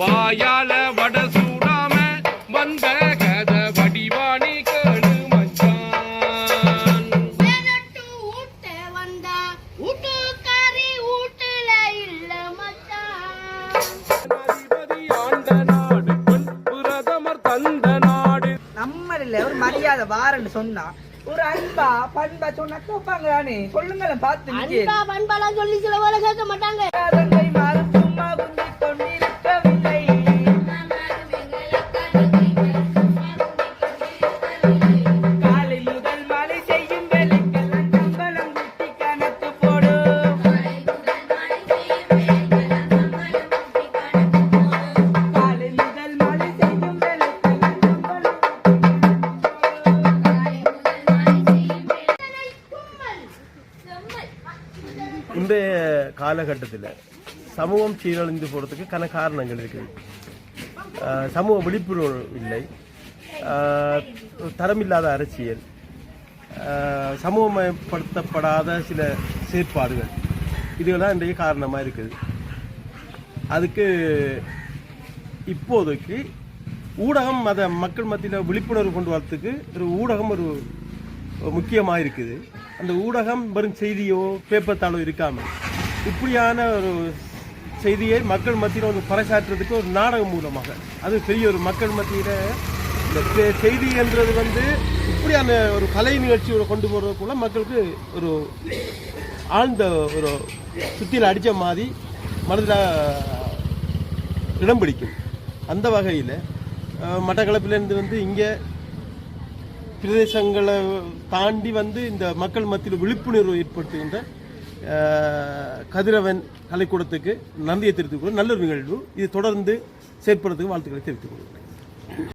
வாயால வட சூடாம வந்த கத வடிவாணி கேளு மச்சான். ஊட்ட வந்தா ஊட்டுக்காரி ஊட்டுல இல்ல மச்சான். அதிபதி ஆண்ட நாடு பெண் பிரதமர் தந்த நாடு. நம்மள ஒரு மரியாதை வாரன்னு சொன்னா ஒரு அன்பா பண்பா சொன்னா கேட்பாங்க சொல்லுங்களேன் பார்த்து. அன்பா பண்பாலாம் சொல்லி சில வேலை கேட்க மாட்டாங்க. இன்றைய காலகட்டத்தில் சமூகம் சீரழிந்து போகிறதுக்கு கன காரணங்கள் இருக்குது. சமூக விழிப்புணர்வு இல்லை. தரமில்லாத அரசியல். சமூகமயப்படுத்தப்படாத சில செயற்பாடுகள். இதுகள்தான் இன்றைக்கு காரணமாக இருக்குது. அதுக்கு இப்போதைக்கு ஊடகம் அதை மக்கள் மத்தியில் விழிப்புணர்வு கொண்டு வரத்துக்கு ஒரு ஊடகம் ஒரு முக்கியமாக இருக்குது. அந்த ஊடகம் வெறும் செய்தியோ பேப்பர் தாளோ இருக்காமல் இப்படியான ஒரு செய்தியை மக்கள் மத்தியில் ஒரு பறைசாற்றுறதுக்கு ஒரு நாடகம் மூலமாக அது பெரிய ஒரு மக்கள் மத்தியில் இந்த செய்தி என்றது வந்து இப்படியான ஒரு கலை நிகழ்ச்சியோட கொண்டு போகிறதுக்குள்ள மக்களுக்கு ஒரு ஆழ்ந்த ஒரு சுத்தியில் அடித்த மாதிரி மனதில் இடம் பிடிக்கும். அந்த வகையில் மட்டக்களப்பிலேருந்து வந்து இங்கே பிரதேசங்களை தாண்டி வந்து இந்த மக்கள் மத்தியில் விழிப்புணர்வு ஏற்படுத்துகின்ற கதிரவன் கலைக்கூடத்துக்கு நன்றியை தெரிவித்துக் கொள்கிறேன் நல்ல நிகழ்வு. இது தொடர்ந்து செயற்படுறதுக்கு வாழ்த்துக்களை தெரிவித்துக் கொள்கிறேன்